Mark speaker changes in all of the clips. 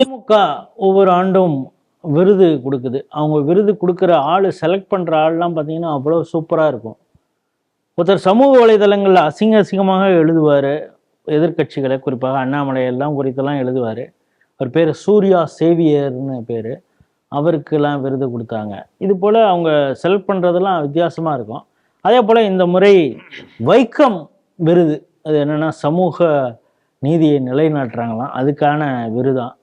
Speaker 1: திமுக ஒவ்வொரு ஆண்டும் விருது கொடுக்குது. அவங்க விருது கொடுக்குற ஆள் செலக்ட் பண்ணுற ஆள்லாம் பார்த்தீங்கன்னா அவ்வளோ சூப்பராக இருக்கும். ஒருத்தர் சமூக வலைதளங்களில் அசிங்க அசிங்கமாக எழுதுவார். எதிர்க்கட்சிகளை குறிப்பாக அண்ணாமலை எல்லாம் குறித்தெல்லாம் எழுதுவார். அவர் பேர் சூர்யா சேவியர்னு பேர். அவருக்கெல்லாம் விருது கொடுத்தாங்க. இது போல் அவங்க செலக்ட் பண்ணுறதெல்லாம் வித்தியாசமாக இருக்கும். அதே போல் இந்த முறை வைக்கம் விருது. அது என்னென்னா சமூக நீதியை நிலைநாட்டுறாங்களாம். அதுக்கான விருதான்.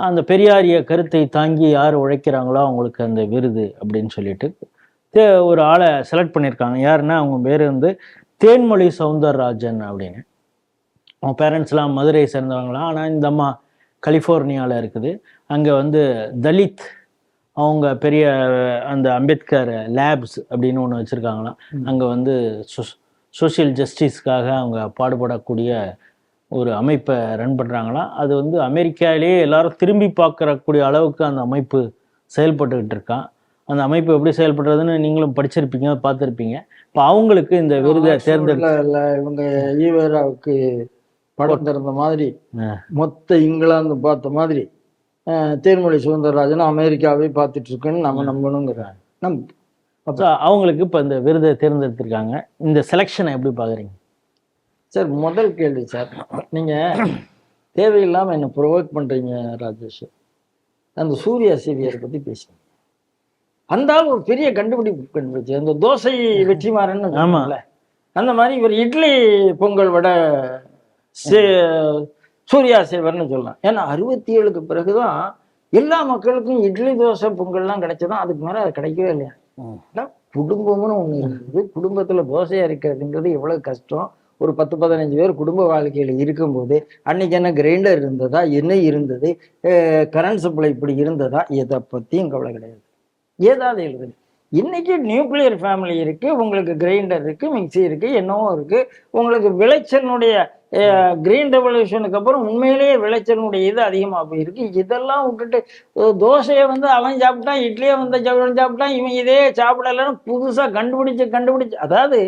Speaker 1: அந்த பெரியாரிய கருத்தை தாங்கி யார் உழைக்கிறாங்களோ அவங்களுக்கு அந்த விருது அப்படின்னு சொல்லிட்டு தே- ஒரு ஆளை செலக்ட் பண்ணியிருக்காங்க. யாருன்னா அவங்க பேர் வந்து தேன்மொழி சவுந்தரராஜன் அப்படின்னு. அவங்க பேரண்ட்ஸ்லாம் மதுரை சேர்ந்தவங்களாம் ஆனால் இந்த அம்மா கலிஃபோர்னியாவில் இருக்குது. அங்கே வந்து தலித் அவங்க பெரிய அந்த அம்பேத்கர் லேப்ஸ் அப்படின்னு ஒன்று வச்சுருக்காங்களாம். அங்கே வந்து சோஷியல் ஜஸ்டிஸ்க்காக அவங்க பாடுபடக்கூடிய ஒரு அமைப்பை ரன் பண்ணுறாங்களாம் அது வந்து அமெரிக்காவிலேயே எல்லாரும் திரும்பி பார்க்கறக்கூடிய அளவுக்கு அந்த அமைப்பு செயல்பட்டுக்கிட்டு இருக்கான் அந்த அமைப்பு எப்படி செயல்படுறதுன்னு நீங்களும் படிச்சிருப்பீங்க பார்த்துருப்பீங்க. இப்போ அவங்களுக்கு இந்த விருதை
Speaker 2: இல்ல இவங்க ஈவராவுக்கு படம் திறந்த மாதிரி. மொத்த இங்கிலாந்து பார்த்த மாதிரி தேன்மொழி சுதந்திரராஜன் அமெரிக்காவே பார்த்துட்டு இருக்குன்னு நம்ம நம்பணுங்கிறாங்க. நம்
Speaker 1: அவங்களுக்கு இப்போ இந்த விருதை தேர்ந்தெடுத்திருக்காங்க. இந்த செலெக்ஷனை எப்படி பார்க்குறீங்க?
Speaker 2: சார் முதல் கேள்வி சார். நீங்க தேவையில்லாம என்ன ப்ரொவோக் பண்றீங்க ராஜேஷ். அந்த சூர்யா சேவியரை பத்தி பேசுங்க. அந்த ஆள் ஒரு பெரிய கண்டுபிடிப்பு கண்டுபிடிச்சு அந்த தோசை வெற்றிமாறன் சொல்லுவாங்கல்ல. அந்த மாதிரி இவர் இட்லி பொங்கல் வடை சூர்யா சேவர்னு சொல்லலாம். ஏன்னா அறுபத்தி ஏழுக்கு பிறகுதான் எல்லா மக்களுக்கும் இட்லி தோசை பொங்கல்லாம் கிடைச்சதும் அதுக்கு மேல அது கிடைக்கவே இல்லையா? குடும்பம்னு ஒண்ணு இருக்குது. குடும்பத்துல தோசை அரைக்கிறதுங்கிறது எவ்வளவு கஷ்டம். ஒரு பத்து பதினஞ்சு பேர் குடும்ப வாழ்க்கையில் இருக்கும்போது அன்னைக்கு என்ன கிரைண்டர் இருந்ததா? என்ன இருந்தது? கரண்ட் சப்ளை இப்படி இருந்ததா? எதை பற்றியும் கவலை கிடையாது. ஏதாவது எழுதுது இன்னைக்கு நியூக்ளியர் ஃபேமிலி இருக்கு உங்களுக்கு கிரைண்டர் இருக்கு மிக்ஸி இருக்கு என்னவோ இருக்கு. உங்களுக்கு விளைச்சலுடைய கிரீன் ரெவல்யூஷனுக்கு அப்புறம் உண்மையிலேயே விளைச்சலினுடைய இது அதிகமாக போயிருக்கு இதெல்லாம் விட்டுட்டு தோசையை வந்து அவன் சாப்பிட்டான் இட்லியை வந்து சாப்பிட்டான் இவன் இதே சாப்பிடலன்னு புதுசாக கண்டுபிடிச்சு கண்டுபிடிச்சு அதாவது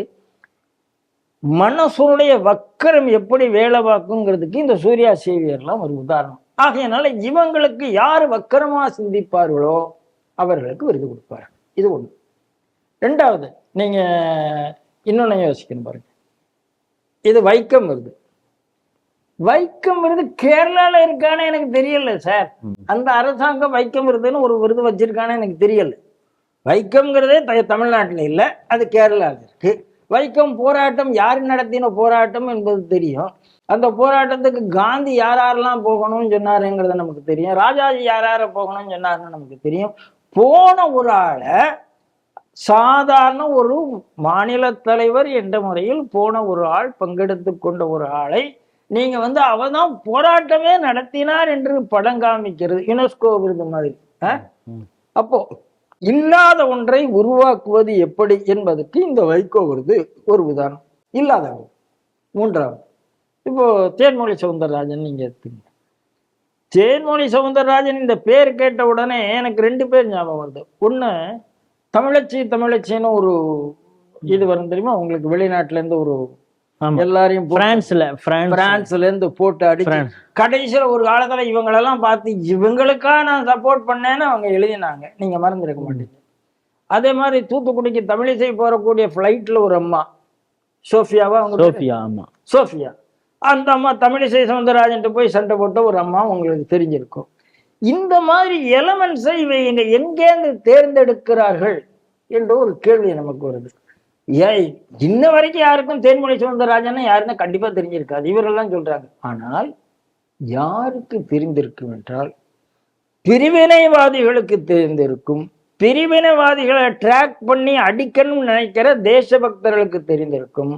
Speaker 2: மனசுடைய வக்கரம் எப்படி வேலை பார்க்குங்கிறதுக்கு இந்த சூர்யா சேவியர்லாம் ஒரு உதாரணம். ஆகையனால இவங்களுக்கு யார் வக்கரமா சிந்திப்பார்களோ அவர்களுக்கு விருது கொடுப்பார். இது ஒண்ணு. ரெண்டாவது நீங்க இன்னொன்னு யோசிக்கணும் பாருங்க. இது வைக்கம் விருது. வைக்கம் விருது கேரளால இருக்கானே எனக்கு தெரியல சார். அந்த அரசாங்கம் வைக்கம் விருதுன்னு ஒரு விருது வச்சிருக்கானே எனக்கு தெரியல. வைக்கம்ங்கிறதே தமிழ்நாட்டுல இல்ல அது கேரளாவில் இருக்கு. வைக்கம் போராட்டம் யார் நடத்தின போராட்டம் என்பது தெரியும். அந்த போராட்டத்துக்கு காந்தி யார் யாரெல்லாம் போகணும்னு சொன்னாருங்கிறது நமக்கு தெரியும். ராஜாஜி யார் யார போகணும்னு சொன்னாருன்னு நமக்கு தெரியும். போன ஒரு ஆளை சாதாரண ஒரு மாநில தலைவர் என்ற முறையில் போன ஒரு ஆள் பங்கெடுத்து கொண்ட ஒரு ஆளை நீங்க வந்து அவதான் போராட்டமே நடத்தினார் என்று படம் காமிக்கிறது. யுனெஸ்கோ விருது மாதிரி. அப்போ இல்லாத ஒன்றை உருவாக்குவது எப்படி என்பதற்கு இந்த வைகோ விருது ஒரு உதாரணம் இல்லாத மூன்றாவது. இப்போ தேன்மொழி சவுந்தரராஜன் நீங்க எடுத்துங்க. தேன்மொழி சவுந்தரராஜன் இந்த பேர் கேட்ட உடனே எனக்கு ரெண்டு பேர் ஞாபகம் வருது. ஒண்ணு தமிழச்சி தமிழச்சின்னு ஒரு இது வரும் தெரியுமா? உங்களுக்கு வெளிநாட்டுல இருந்து ஒரு எல்லாரையும்
Speaker 1: பிரான்ஸ்ல பிரான்ஸ்
Speaker 2: பிரான்ஸ்ல இருந்து போட்டு அடிச்சு. கடைசியில ஒரு காலத்துல இவங்களெல்லாம் பார்த்து இவங்களுக்கா நான் சப்போர்ட் பண்ணேன்னு அவங்க எழுதினாங்க. நீங்க மறந்துருக்க மாட்டீங்க. அதே மாதிரி தூத்துக்குடிக்கு தமிழிசை போறக்கூடிய ஃப்ளைட்ல ஒரு அம்மா சோஃபியாவா அவங்க?
Speaker 1: சோஃபியா ஆமா.
Speaker 2: சோஃபியா. அந்த அம்மா தமிழிசை சவுந்தரராஜன் போய் சண்டை போட்ட ஒரு அம்மா உங்களுக்கு தெரிஞ்சிருக்கும். இந்த மாதிரி எலமெண்ட்ஸை இவங்க எங்கேருந்து தேர்ந்தெடுக்கிறார்கள் என்ற ஒரு கேள்வி நமக்கு வருது. ஏய் இன்ன வரைக்கும் யாருக்கும் தேன்மொழி சவுந்தரராஜன் யாருன்னு கண்டிப்பா தெரிஞ்சிருக்காது. இவரெல்லாம் சொல்றாங்க. ஆனால் யாருக்கு தெரிந்திருக்கும் என்றால் பிரிவினைவாதிகளுக்கு தெரிந்திருக்கும் பிரிவினைவாதிகளை ட்ராக் பண்ணி அடிக்கணும்னு நினைக்கிற தேசபக்தர்களுக்கு தெரிந்திருக்கும்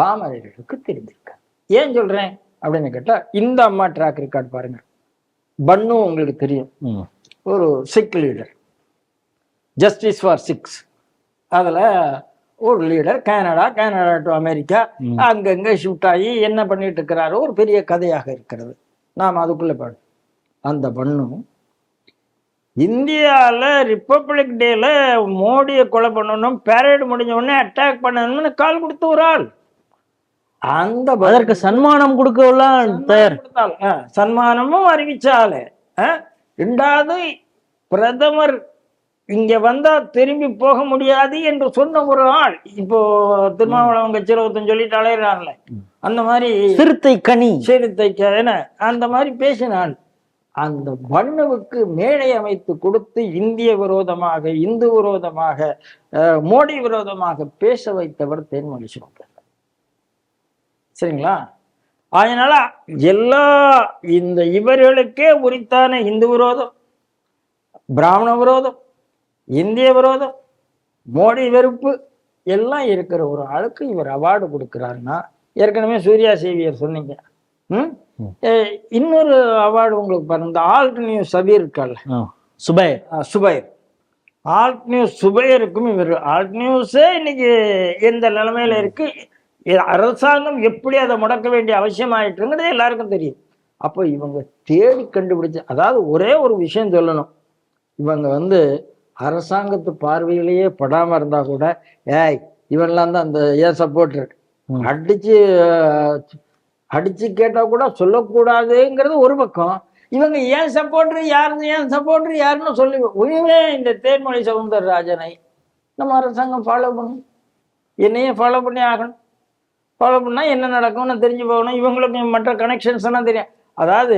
Speaker 2: பாமரர்களுக்கு தெரிந்திருக்காது. ஏன் சொல்றேன்? அப்படின்னு கேட்டா இந்த அம்மா ட்ராக் ரெக்கார்ட் பாருங்க. பன்னு உங்களுக்கு தெரியும். ஒரு Sikh leader justice for Sikhs அதுல ஒரு leader Canada Canada to America. அங்கங்க ஷிஃப்ட் ஆகி என்ன பண்ணிட்டு இருக்கிறாரோ ஒரு பெரிய கதையாக இருக்கிறது. நாம் அதுக்குள்ள பாடு அந்த பண்ணும் இந்தியாவில் ரிப்பப்ளிக் டேல மோடியை கொலை பண்ணணும் பேரேடு முடிஞ்ச உடனே அட்டாக் பண்ணணும்னு கால் கொடுத்த ஒரு ஆள். அந்த
Speaker 1: அதற்கு சன்மானம் கொடுக்கலாம் தயார்.
Speaker 2: சன்மானமும் அறிவிச்சாலு? ரெண்டாவது பிரதமர் இங்க வந்தா திரும்பி போக முடியாது என்று சொன்ன ஒரு ஆள் இப்போ திருமாவளவன் ஒருத்தன் சொல்லிட்டு அலையிறான்ல. அந்த மாதிரி
Speaker 1: சிறுத்தை கனி.
Speaker 2: சிறுத்தைக்கு என்ன? அந்த மாதிரி பேசினான். அந்த பண்ணுவுக்கு மேடை அமைத்து கொடுத்து இந்திய விரோதமாக இந்து விரோதமாக மோடி விரோதமாக பேச வைத்தவர் தேன்மொழி சிவன் சரிங்களா? அதனால எல்லா இந்த இவர்களுக்கே உரித்தான இந்து விரோதம் பிராமண விரோதம் இந்திய விரோதம் மோடி வெறுப்பு எல்லாம் இருக்கிற ஒரு ஆளுக்கு இவர் அவார்டு கொடுக்கிறாருன்னா ஏற்கனவே சூர்யா சேவியர் சொன்னீங்க. ம்? இன்னொரு அவார்டு உங்களுக்கு பாருங்க இந்த ஆல்ட் நியூஸ் சபீர் இருக்கால
Speaker 1: ஆ, சுபை
Speaker 2: சுபைர். ஆல்ட் நியூஸ் சுபையருக்கும் இவர் ஆல்ட் நியூஸே இன்னைக்கு எந்த நிலைமையில இருக்கு? அரசாங்கம் எப்படி அதை முடக்க வேண்டிய அவசியம் ஆயிட்டுங்கிறது எல்லாருக்கும் தெரியும். அப்போ இவங்க தேடி கண்டுபிடிச்ச அதாவது ஒரே ஒரு விஷயம் சொல்லணும். இவங்க வந்து அரசாங்கத்து பார்வையிலேயே படாம இருந்தா கூட ஏய் இவன்லாம் தான் அந்த ஏன் சப்போர்ட்டர்
Speaker 1: ம்.
Speaker 2: அடிச்சு அஹ், அடிச்சு கேட்டா கூட சொல்லக்கூடாதுங்கிறது ஒரு பக்கம். இவங்க ஏன் சப்போர்டர் யாரு ஏன் சப்போர்டர் யாருன்னு சொல்லி உயிரே இந்த தேன்மொழி சவுந்தரராஜனை நம்ம அரசாங்கம் ஃபாலோ பண்ணும் என்னையே ஃபாலோ பண்ணி ஆகணும். ஃபாலோ பண்ணா என்ன நடக்கும்னு தெரிஞ்சு போகணும். இவங்களுக்கு மற்ற கனெக்ஷன்ஸ் எல்லாம் தெரியும். அதாவது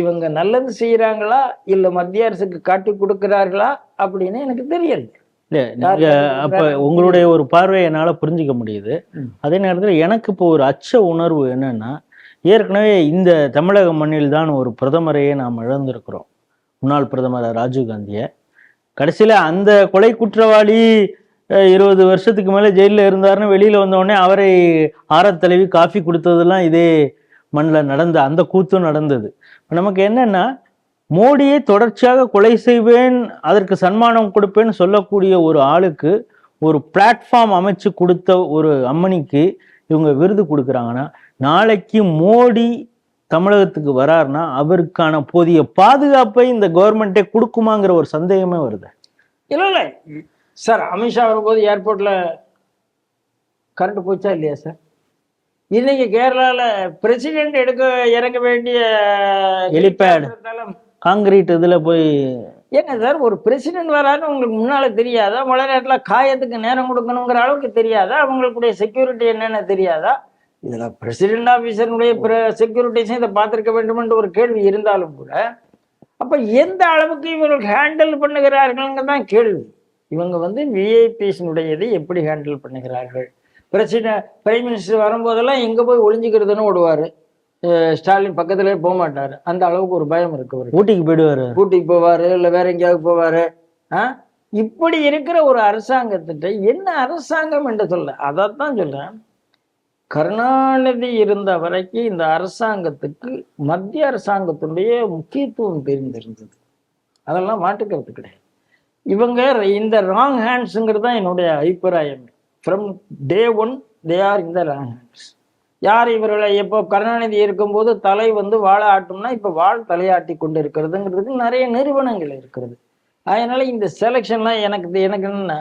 Speaker 2: இவங்க நல்லது செய்யறாங்களா இல்ல மத்திய அரசுக்கு காட்டி கொடுக்கிறார்களா? அப்படின்னு எனக்கு தெரியல
Speaker 1: நீங்க? அப்ப உங்களுடைய ஒரு பார்வையை என்னால புரிஞ்சுக்க முடியுது. அதே நேரத்துல எனக்கு இப்போ ஒரு அச்ச உணர்வு என்னன்னா ஏற்கனவே இந்த தமிழக மண்ணில் தான் ஒரு பிரதமரையே நாம் இழந்திருக்கிறோம். முன்னாள் பிரதமர் ராஜீவ் காந்தியை. கடைசியில அந்த கொலை குற்றவாளி இருபது வருஷத்துக்கு மேல ஜெயிலில் இருந்தாருன்னு வெளியில வந்த உடனே அவரை ஆரத் தலைவி காஃபி கொடுத்ததெல்லாம் இதே மண்ணில் நடந்த அந்த கூத்தும் நடந்தது. நமக்கு என்னன்னா மோடியை தொடர்ச்சியாக கொலை செய்வேன் அதற்கு சன்மானம் கொடுப்பேன்னு சொல்லக்கூடிய ஒரு ஆளுக்கு ஒரு பிளாட்ஃபார்ம் அமைச்சு கொடுத்த ஒரு அம்மனிக்கு இவங்க விருது கொடுக்குறாங்கன்னா நாளைக்கு மோடி தமிழகத்துக்கு வராருன்னா அவருக்கான போதிய பாதுகாப்பை இந்த கவர்மெண்ட்டே கொடுக்குமாங்கிற ஒரு சந்தேகமே வருது.
Speaker 2: இல்லை இல்லை. சார் அமித்ஷா வரும்போது ஏர்போர்ட்டில் கரண்ட் போச்சா இல்லையா சார்? இன்னைக்கு கேரளால பிரசிடென்ட் எடுக்க இறங்க வேண்டிய. தளம்.
Speaker 1: காங்கிரீட் இதுல போய்
Speaker 2: ஏங்க சார் ஒரு பிரசிடென்ட் வரான்னு உங்களுக்கு முன்னால தெரியாதா? மழை நேரத்தில் காயத்துக்கு நேரம் கொடுக்கணுங்கிற அளவுக்கு தெரியாதா? அவங்களுக்குடைய செக்யூரிட்டி என்னன்னு தெரியாதா? இதுல பிரசிடென்ட் ஆபீசருடைய செக்யூரிட்டிஸும் இதை பார்த்திருக்க வேண்டும் என்று ஒரு கேள்வி இருந்தாலும் கூட அப்ப எந்த அளவுக்கு இவர்கள் ஹேண்டில் பண்ணுகிறார்கள்ங்க தான் கேள்வி. இவங்க வந்து விஐபிஸினுடையதை எப்படி ஹேண்டில் பண்ணுகிறார்கள்? பிரசிடென்ட் பிரைம் மினிஸ்டர் வரும்போதெல்லாம் எங்க போய் ஒளிஞ்சுக்கிறதுன்னு ஓடுவாரு. ஸ்டாலின் பக்கத்திலே போக மாட்டாரு. அந்த அளவுக்கு ஒரு பயம் இருக்கு
Speaker 1: ஊட்டிக்கு போயிடுவாரு.
Speaker 2: ஊட்டிக்கு போவாரு இல்ல வேற எங்கேயாவது போவாரு. ஆ? இப்படி இருக்கிற ஒரு அரசாங்கத்திட்ட என்ன அரசாங்கம் என்று சொல்ல அதைத்தான் சொல்றேன். கருணாநிதி இருந்த வரைக்கும் இந்த அரசாங்கத்துக்கு மத்திய அரசாங்கத்தினுடைய முக்கியத்துவம் தெரிந்திருந்தது. அதெல்லாம் மாட்டுக்கிறது கிடையாது. இவங்க இந்த ராங் ஹேண்ட்ஸுங்கிறது தான் என்னுடைய அபிப்பிராயம். From day one they are இந்த ராங் யார் இவர்களை இப்போ கருணாநிதி இருக்கும்போது தலை வந்து வாழை ஆட்டும்னா இப்போ வாழ் தலையாட்டி கொண்டு இருக்கிறதுங்கிறதுக்கு நிறைய நிறுவனங்கள் இருக்கிறது. அதனால இந்த செலெக்ஷன்லாம் எனக்கு எனக்கு என்ன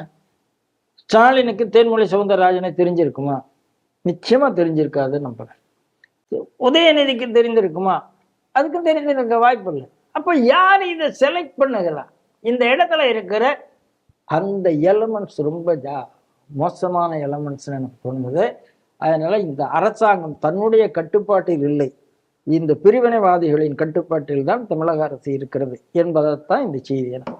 Speaker 2: ஸ்டாலினுக்கு தேன்மொழி சவுந்தரராஜனை தெரிஞ்சிருக்குமா? நிச்சயமா தெரிஞ்சிருக்காது நம்புறேன். உதயநிதிக்கு தெரிஞ்சிருக்குமா அதுக்கு தெரிஞ்சிருக்க வாய்ப்பு இல்லை. அப்போ யார் இதை செலக்ட் பண்ணுகிறா? இந்த இடத்துல இருக்கிற அந்த எலமெண்ட்ஸ் ரொம்ப ஜா மோசமான எலமெண்ட்ஸ்னு எனக்கு தோணுது. அதனால இந்த அரசாங்கம் தன்னுடைய கட்டுப்பாட்டில் இல்லை. இந்த பிரிவினைவாதிகளின் கட்டுப்பாட்டில் தான் தமிழக அரசு இருக்கிறது என்பதைத்தான் இந்த செய்தி எனக்கு.